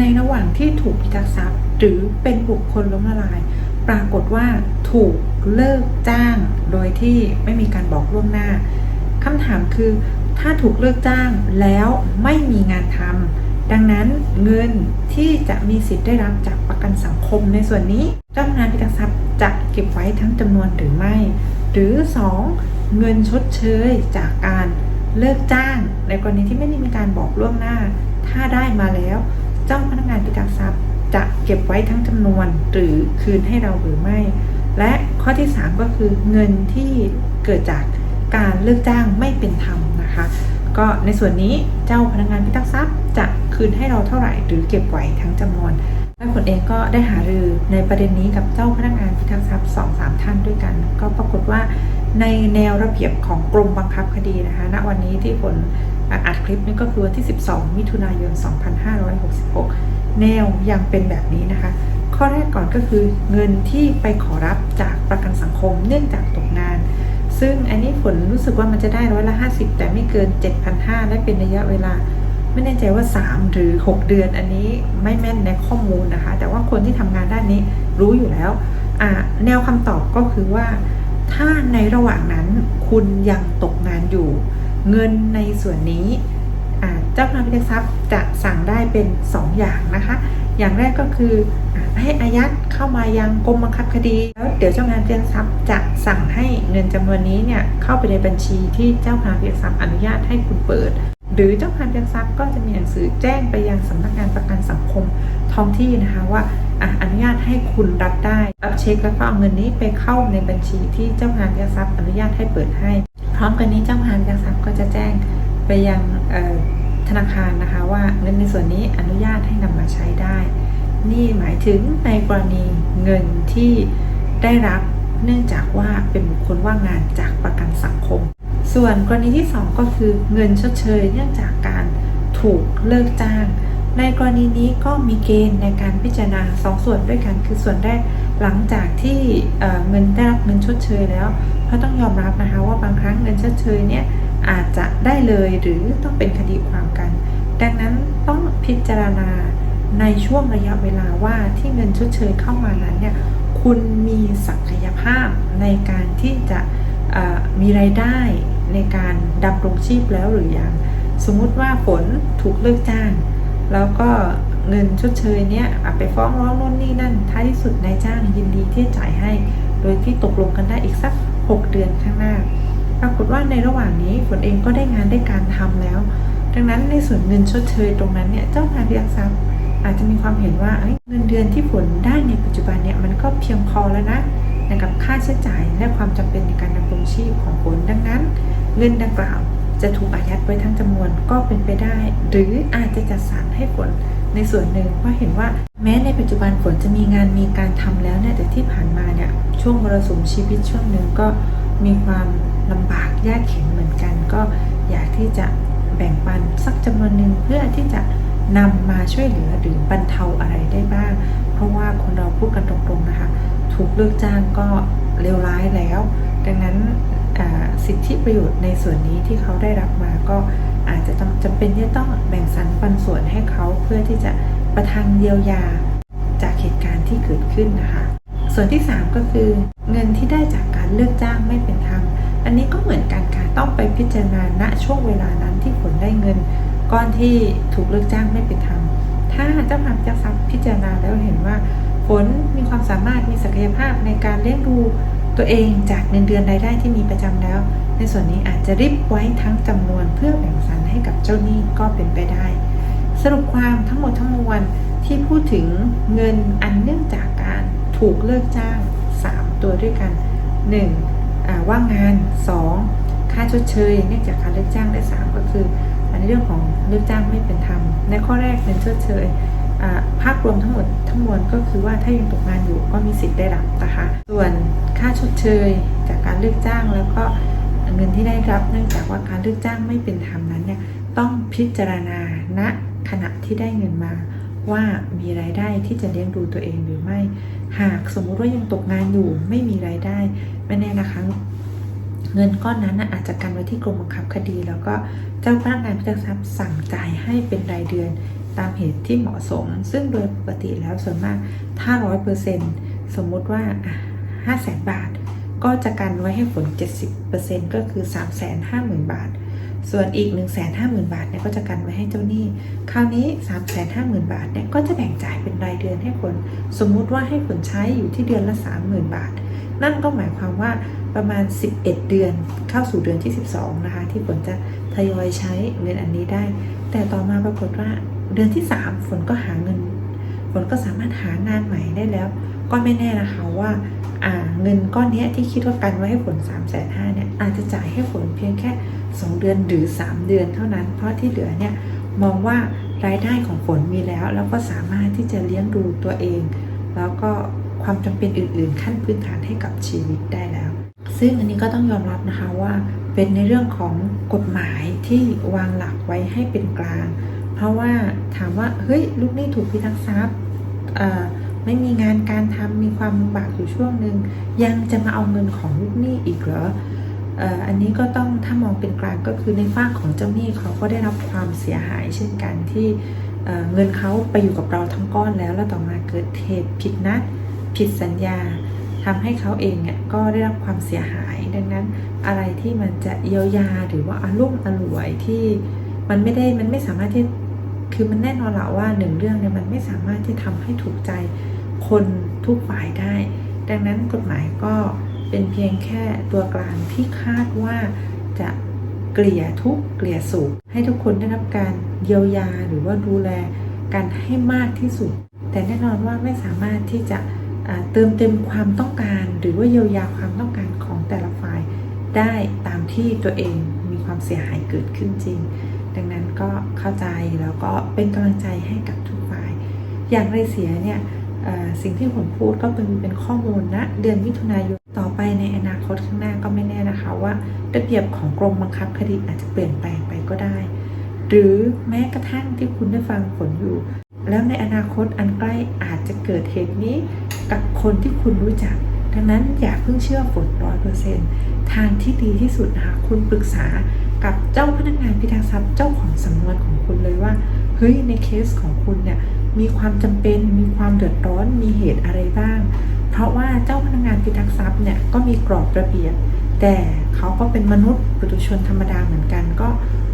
ในระหว่างที่ถูกพิทักษ์ทรัพย์ หรือเป็นบุคคลล้มละลาย ปรากฏว่าถูกเลิกจ้างโดยที่ไม่มีการบอกล่วงหน้าคำถามคือถ้าถูกเลิกจ้างแล้วไม่มีงานทำดังนั้นเงินที่จะมีสิทธิ์ได้รับจากประกันสังคมในส่วนนี้เจ้าพนักงานพิทักษ์ทรัพย์จะเก็บไว้ทั้งจำนวนหรือไม่ หรือ 2. เงินชดเชยจากการเลิกจ้าง ในกรณีที่ไม่ได้มีการบอกล่วงหน้า ถ้าได้มาแล้ว เจ้าพนักงานพิทักษ์ทรัพย์จะเก็บไว้ทั้งจำนวนหรือคืนให้เราหรือไม่ และข้อที่ 3 ก็คือเงินที่เกิดจากการเลิกจ้างไม่เป็นธรรมนะคะ ก็ในส่วนนี้เจ้าพนักงานพิทักษ์ทรัพย์ จะคืนให้เราเท่าไหร่หรือเก็บไว้ทั้งจำนวนและผลเองก็ได้หารือในประเด็นนี้กับเจ้าพนักงานพิทักษ์ทรัพย์สองสามท่านด้วยกัน ก็ปรากฏว่า ในแนวระเบียบของกรมบังคับคดีนะคะ ณ วันนี้ที่ผลอัดคลิปนี้ก็คือวันที่ 12 มิถุนายน 2566 แนวยังเป็นแบบนี้นะคะ ข้อแรกก่อนก็คือเงินที่ไปขอรับจากประกันสังคมเนื่องจากตกงาน ซึ่งอันนี้ผลรู้สึกว่ามันจะได้ร้อยละ 50 แต่ไม่เกิน 7,500 และเป็นระยะเวลา ไม่แน่ใจว่า 3 หรือ 6 เดือนอันนี้ไม่แม่นในข้อมูลนะคะ แต่ว่าคนที่ทำงานด้านนี้รู้อยู่แล้วแนวคำตอบก็คือว่า ถ้าในระหว่างนั้นคุณยังตกงานอยู่ เงินในส่วนนี้เจ้าพนักงานพิทักษ์ทรัพย์จะสั่งได้เป็น 2 อย่างนะคะ อย่างแรกก็คืออให้อายัดเข้ามายังกรมบังคับคดีแล้วเดี๋ยวเจ้าพนักงานพิทักษ์ทรัพย์จะสั่งให้เงินจำนวนนี้เนี่ยเข้าไปในบัญชีที่เจ้าพนักงานพิทักษ์ทรัพย์อนุญาตให้คุณเปิด หรือเจ้าพนักงานพิทักษ์ทรัพย์ก็จะมีหนังสือแจ้งไปยังสำนักงานประกันสังคมท้องที่นะคะว่า อะอนุญาตให้คุณรับได้รับเช็คแล้วก็เอาเงินนี้ไปเข้าในบัญชีที่เจ้าพนักงานทรัพย์อนุญาตให้เปิดให้ พร้อมกันนี้เจ้าพนักงานทรัพย์ก็จะแจ้งไปยังธนาคารนะคะว่าเงินในส่วนนี้อนุญาตให้นำมาใช้ได้ นี่หมายถึงในกรณีเงินที่ได้รับเนื่องจากว่าเป็นบุคคลว่างงานจากประกันสังคม ส่วนกรณีที่ 2 ก็คือเงินชดเชย เนื่องจากการถูกเลิกจ้าง ในกรณีนี้ก็มีเกณฑ์ในการพิจารณาสองส่วนด้วยกัน คือส่วนแรกหลังจากที่เงินได้รับเงินชดเชยแล้ว เพราะต้องยอมรับนะคะว่าบางครั้งเงินชดเชยเนี่ยอาจจะได้เลยหรือต้องเป็นคดีความกัน ดังนั้นต้องพิจารณาในช่วงระยะเวลาว่าที่เงินชดเชยเข้ามานั้นเนี่ยคุณมีศักยภาพในการที่จะมีรายได้ในการดำรงชีพแล้วหรือยัง สมมุติว่าฝนถูกเลิกจ้าง แล้วก็เงินชดเชยเนี่ยอะไปฟ้องร้องโน่นนี่นั่น ท้ายที่สุดนายจ้างยินดีที่จะจ่ายให้ โดยที่ตกลงกันได้อีกสัก 6 เดือนข้างหน้า ปรากฏว่าในระหว่างนี้ฝนเองก็ได้งานได้การทำแล้ว ดังนั้นในส่วนเงินชดเชยตรงนั้นเนี่ยเจ้านายพิทักทรัพย์อาจจะมีความเห็นว่าเเงินเดือนที่ฝนได้ในปัจจุบันเนี่ยมันก็เพียงพอแล้วนะในกับค่าใช้จ่ายและความจำเป็นในการดำรงชีพของฝนดังนั้น เงินดังกล่าว จะถูกอายัดไว้ทั้งจำนวนก็เป็นไปได้ หรืออาจจะจัดสรรให้ฝนในส่วนหนึ่งเพราะเห็นว่าแม้ในปัจจุบันฝนจะมีงานมีการทำแล้วเนี่ยแต่ที่ผ่านมาเนี่ยช่วงมรสุมชีวิตช่วงหนึ่งก็มีความลำบากยากเข็นเหมือนกัน ก็อยากที่จะแบ่งปันสักจำนวนหนึ่งเพื่อที่จะนำมาช่วยเหลือหรือบรรเทาอะไรได้บ้าง เพราะว่าคนเราพูดกันตรงๆนะคะ ถูกเลิกจ้างก็เลวร้ายแล้ว ดังนั้น สิทธิประโยชน์ในส่วนนี้ที่เขาได้รับมาก็อาจจะต้องจำเป็นที่ต้องแบ่งสรรปันส่วนให้เขาเพื่อที่จะประทังเยียวยาจากเหตุการณ์ที่เกิดขึ้นนะคะ ส่วนที่ 3 ก็คือ เงินที่ได้จากการเลือกจ้างไม่เป็นธรรมอันนี้ก็เหมือนกันค่ะต้องไปพิจารณาณช่วงเวลานั้นที่ผลได้เงิน ก้อนที่ถูกเลิกจ้างไม่เป็นธรรมถ้าเจ้าพนักงาทรัพย์พิจารณาแล้วเห็นว่าฝนมีความสามารถมีศักยภาพในการเลี้ยงดู ตัวเองจากเงินเดือนรายได้ที่มีประจำแล้ว ในส่วนนี้อาจจะริบไว้ทั้งจำนวนเพื่อแบ่งสรรให้กับเจ้าหนี้ก็เป็นไปได้ สรุปความทั้งหมดทั้งมวลที่พูดถึงเงินอันเนื่องจากการถูกเลิกจ้าง 3 ตัวด้วยกัน 1. อ่าว่างงาน 2. ค่าชดเชยเนื่องจากการเลิกจ้างและ 3 ก็คือ อันเรื่องของเลิกจ้างไม่เป็นธรรมในข้อแรกเงินชดเชย ภาพรวมทั้งหมดทั้งมวลก็คือว่าถ้ายังตกงานอยู่ก็มีสิทธิ์ได้รับนะคะ ส่วนค่าชดเชยจากการเลิกจ้างแล้วก็เงินที่ได้รับเนื่องจากว่าการเลิกจ้างไม่เป็นธรรมนั้นเนี่ยต้องพิจารณาณขณะที่ได้เงินมา ว่ามีรายได้ที่จะเลี้ยงดูตัวเองหรือไม่ หากสมมุติว่ายังตกงานอยู่ไม่มีรายได้ไม่แน่นะคะเงินก้อนนั้นอาจจะกันไว้ที่กรมบังคับคดี แล้วก็เจ้าพนักงานพิทักษ์ทรัพย์สั่งจ่ายให้เป็นรายเดือน ตามเหตุที่เหมาะสม ซึ่งโดยปกติแล้วส่วนมากถ้าร้อยเปอร์เซ็นสมมุติว่าห้าแสนบาท ก็จะกันไว้ให้ฝน70%ก็คือ350,000 บาท ส่วนอีก 150,000 บาทเนี่ยก็จะกันไว้ให้เจ้าหนี้ คราวนี้ 350,000 บาทเนี่ยก็จะแบ่งจ่ายเป็นรายเดือนให้ผล สมมุติว่าให้ผลใช้อยู่ที่เดือนละ 30,000 บาท นั่นก็หมายความว่าประมาณ 11 เดือนเข้าสู่เดือนที่ 12 นะคะ ที่ฝนจะทยอยใช้เงินอันนี้ได้ แต่ต่อมาปรากฏว่า เดือนที่3ฝนก็หาเงิน ฝนก็สามารถหางานใหม่ได้แล้ว ก็ไม่แน่นะคะว่าเงินก้อนนี้ที่คิดว่ากันไว้ให้ฝน3ามแสนห้าเนี่ยอาจจะจ่ายให้ฝนเพียงแค่ 2 เดือนหรือ 3 เดือนเท่านั้น เพราะที่เหลือเนี่ยมองว่ารายได้ของฝนมีแล้ว แล้วก็สามารถที่จะเลี้ยงดูตัวเอง แล้วก็ความจำเป็นอื่น ๆ ขั้นพื้นฐานให้กับชีวิตได้แล้ว ซึ่งอันนี้ก็ต้องยอมรับนะคะว่าเป็นในเรื่องของกฎหมายที่วางหลักไว้ให้เป็นกลาง เพราะว่าถามว่าเฮ้ยลูกนี้ถูกพิทักษ์ทรัพย์ไม่มีงานการทำมีความลำบากอยู่ช่วงหนึ่งยังจะมาเอาเงินของลูกหนี้อีกเหรออ,อันนี้ก็ต้องถ้ามองเป็นกลางก็คือในฝ้ากของเจ้าหนี้เขาก็ได้รับความเสียหาย เช่นกันที่เเงินเขาไปอยู่กับเราทั้งก้อนแล้ว แล้วต่อมาเกิดเหตุผิดนัดผิดสัญญาทำให้เขาเองเนี่ยก็ได้รับความเสียหาย ดังนั้นอะไรที่มันจะเยียวยาหรือว่าอารมณ์อร่วยที่มันไม่ได้มันไม่สามารถที่ คือมันแน่นอนละว่าหนึ่งเรื่องเนี่ยมันไม่สามารถที่ทำให้ถูกใจคนทุกฝ่ายได้ ดังนั้นกฎหมายก็เป็นเพียงแค่ตัวกลางที่คาดว่าจะเกลี่ยทุกเกลี่ยสุขให้ทุกคนได้รับการเยียวยาหรือว่าดูแลกันให้มากที่สุด แต่แน่นอนว่าไม่สามารถที่จะเติมเต็มความต้องการ หรือว่าเยียวยาความต้องการของแต่ละฝ่ายได้ตามที่ตัวเองมีความเสียหายเกิดขึ้นจริง ดังนั้นก็เข้าใจแล้วก็เป็นกำลังใจให้กับทุกฝ่าย อย่างไรเสียเนี่ยสิ่งที่ผมพูดก็เป็นเป็นข้อมูลนะเดือนมิถุนายนต่อไปในอนาคตข้างหน้าก็ไม่แน่นะคะว่าระเบียบของกรมบังคับคดีอาจจะเปลี่ยนแปลงไปก็ได้ หรือแม้กระทั่งที่คุณได้ฟังผลอยู่ แล้วในอนาคตอันใกล้อาจจะเกิดเหตุนี้กับคนที่คุณรู้จัก ดังนั้นอย่าเพิ่งเชื่อฝนร้อยเปอร์เซ็นต์ทางที่ดีที่สุดนะคะคุณปรึกษากับเจ้าพนักงานพิทักษ์ทรัพย์เจ้าของสำนวนของคุณเลยว่าเฮ้ยในเคสของคุณเนี่ยมีความจำเป็นมีความเดือดร้อนมีเหตุอะไรบ้าง เพราะว่าเจ้าพนักงานพิทักษ์ทรัพย์เนี่ยก็มีกรอบระเบียบ แต่เขาก็เป็นมนุษย์ปุถุชนธรรมดาเหมือนกัน ก็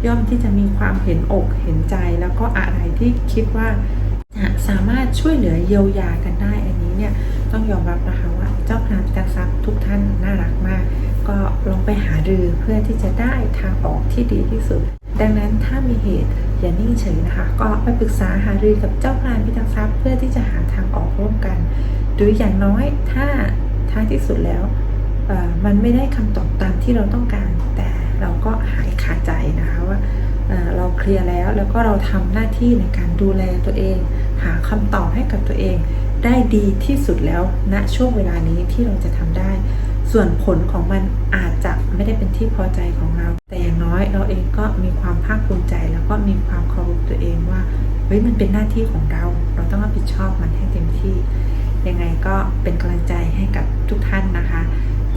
ย่อมที่จะมีความเห็นอกเห็นใจแล้วก็อะไรที่คิดว่าจะสามารถช่วยเหลือเยียวยากันได้อันนี้เนี่ยต้องยอมรับนะคะว่า เจ้าพนักงานพิทักทรัพย์ทุกท่านน่ารักมาก ก็ลองไปหารือเพื่อที่จะได้ทางออกที่ดีที่สุด ดังนั้นถ้ามีเหตุอย่านิ่งเฉยนะคะ ก็ไปปรึกษาหารือกับเจ้าพนักพิทักษ์ทรัพย์เพื่อที่จะหาทางออกร่วมกัน หรืออย่างน้อยถ้าท้ายที่สุดแล้วมันไม่ได้คำตอบตามที่เราต้องการ แต่เราก็หายคาใจนะคะว่าเอ่อเราเคลียร์แล้วแล้วก็เราทำหน้าที่ในการดูแลตัวเอง หาคำตอบให้กับตัวเอง ได้ดีที่สุดแล้วณช่วงเวลานี้ที่เราจะทำได้ ส่วนผลของมันอาจจะไม่ได้เป็นที่พอใจของเรา แต่อย่างน้อยเราเองก็มีความภาคภูมิใจ แล้วก็มีความเคารพตัวเองว่าเฮ้ยมันเป็นหน้าที่ของเรา เราต้องรับผิดชอบมันให้เต็มที่ ยังไงก็เป็นกำลังใจให้กับทุกท่านนะคะ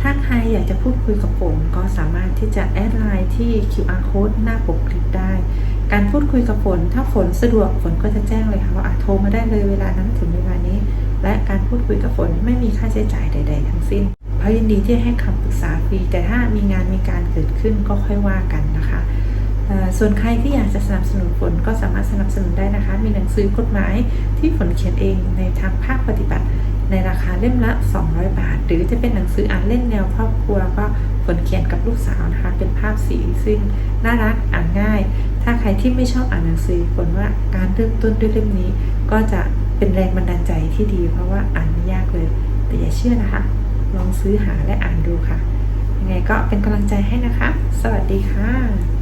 ถ้าใครอยากจะพูดคุยกับผมก็สามารถที่จะแอดไลน์ที่ QR code หน้าปกคลิปได้ การพูดคุยกับฝน ถ้าฝนสะดวกฝนก็จะแจ้งเลยค่ะว่าโทรมาได้เลยเวลานั้นถึงเวลานี้ และการพูดคุยกับฝนไม่มีค่าใช้จ่ายใด ๆ ทั้งสิ้นเพราะยินดีที่ให้คำปรึกษาฟรี แต่ถ้ามีงานมีการเกิดขึ้นก็ค่อยว่ากันนะคะส่วนใครที่อยากจะสนับสนุนฝนก็สามารถสนับสนุนได้นะคะ มีหนังสือกฎหมายที่ฝนเขียนเองในทางภาคปฏิบัติ ในราคาเล่มละ 200 บาท หรือจะเป็นหนังสืออ่านเล่นแนวครอบครัวก็ฝนเขียนกับลูกสาวนะคะ สีซึ่งน่ารักอ่านง่าย ถ้าใครที่ไม่ชอบอ่านหนังสือผลว่าการเริ่มต้นด้วยเล่มนี้ ก็จะเป็นแรงบันดาลใจที่ดี เพราะว่าอ่านไม่ยากเลย แต่อย่าเชื่อนะคะ ลองซื้อหาและอ่านดูค่ะยังไงก็เป็นกำลังใจให้นะคะ สวัสดีค่ะ